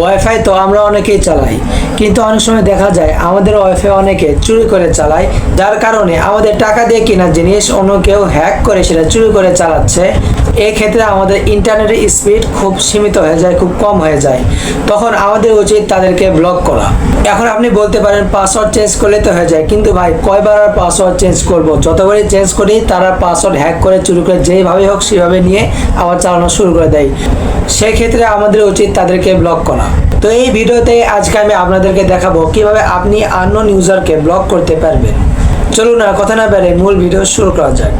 Wifi তো আমরা অনেকেই চালাই, কিন্তু অনেক সময় দেখা যায় আমাদের ওয়াইফাই অনেকে চুরি করে চালায়, যার কারণে আমাদের টাকা দিয়ে কেনা জিনিস অন্য কেউ হ্যাক করে সেটা চুরি করে চালাচ্ছে। এই ক্ষেত্রে আমাদের ইন্টারনেটের স্পিড খুব সীমিত হয়ে যায়, খুব কম হয়ে যায়। তখন আমাদের উচিত তাদেরকে ব্লক করা। এখন আপনি বলতে পারেন পাসওয়ার্ড চেঞ্জ করলে তো হয়ে যায়, কিন্তু ভাই কয়বার আর পাসওয়ার্ড চেঞ্জ করব? যতবারই চেঞ্জ করি, তারা পাসওয়ার্ড হ্যাক করে, চুরি করে যেইভাবে হোক সেভাবে নিয়ে আবার চালানো শুরু করে দেয়। সেই ক্ষেত্রে আমাদের উচিত তাদেরকে ব্লক করা। তো এই ভিডিওতে আজকে আমি আপনাদেরকে দেখাবো কীভাবে আপনি আননোন ইউজারকে ব্লক করতে পারবেন। চলুন আর কথা না বেড়ে মূল ভিডিও শুরু করা যাক।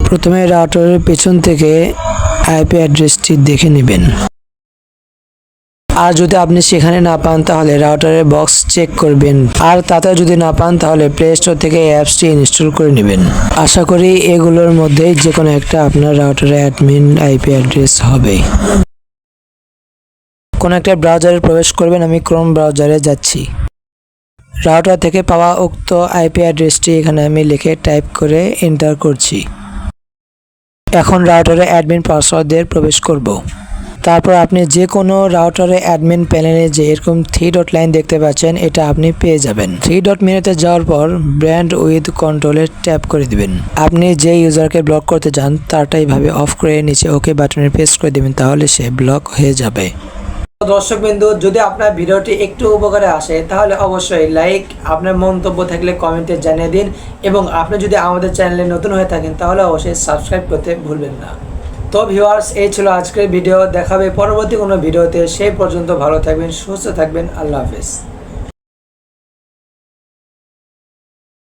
প্রথমে রাউটারের পেছন থেকে আইপি অ্যাড্রেসটি দেখে নেবেন। আর যদি আপনি সেখানে না পান, তাহলে রাউটারের বক্স চেক করবেন। আর তাতে যদি না পান, তাহলে প্লে স্টোর থেকে অ্যাপসটি ইনস্টল করে নেবেন। আশা করি এগুলোর মধ্যে যে কোনো একটা আপনার রাউটারে অ্যাডমিন আইপি অ্যাড্রেস হবে। কোন একটা ব্রাউজারে প্রবেশ করবেন, আমি ক্রোম ব্রাউজারে যাচ্ছি। রাউটার থেকে পাওয়া উক্ত আইপি অ্যাড্রেসটি এখানে আমি লিখে টাইপ করে এন্টার করছি। এখন রাউটারে অ্যাডমিন পাসওয়ার্ড দিয়ে প্রবেশ করব। তারপর আপনি যে কোনো রাউটারে অ্যাডমিন প্যানেলে যে এরকম থ্রি ডট লাইন দেখতে পাচ্ছেন, এটা আপনি পেয়ে যাবেন। থ্রি ডট মেনুতে যাওয়ার পর ব্র্যান্ড উইথ কন্ট্রোলে ট্যাপ করে দিবেন। আপনি যে ইউজারকে ব্লক করতে চান তারটা এইভাবে অফ করে নিচে ওকে বাটনে প্রেস করে দিবেন, তাহলে সে ব্লক হয়ে যাবে। দর্শক বিন্দু, যদি আপনার ভিডিওটি একটু উপকারে আসে, তাহলে অবশ্যই লাইক আপনার মন্তব্য থাকলে কমেন্টে জানিয়ে দিন। এবং আপনি যদি আমাদের চ্যানেলে নতুন হয়ে থাকেন, তাহলে অবশ্যই সাবস্ক্রাইব করতে ভুলবেন না। তো ভিউয়ার্স, এই ছিল আজকের ভিডিও। দেখাবে পরবর্তী কোনো ভিডিওতে। সেই পর্যন্ত ভালো থাকবেন, সুস্থ থাকবেন। আল্লাহ হাফেজ।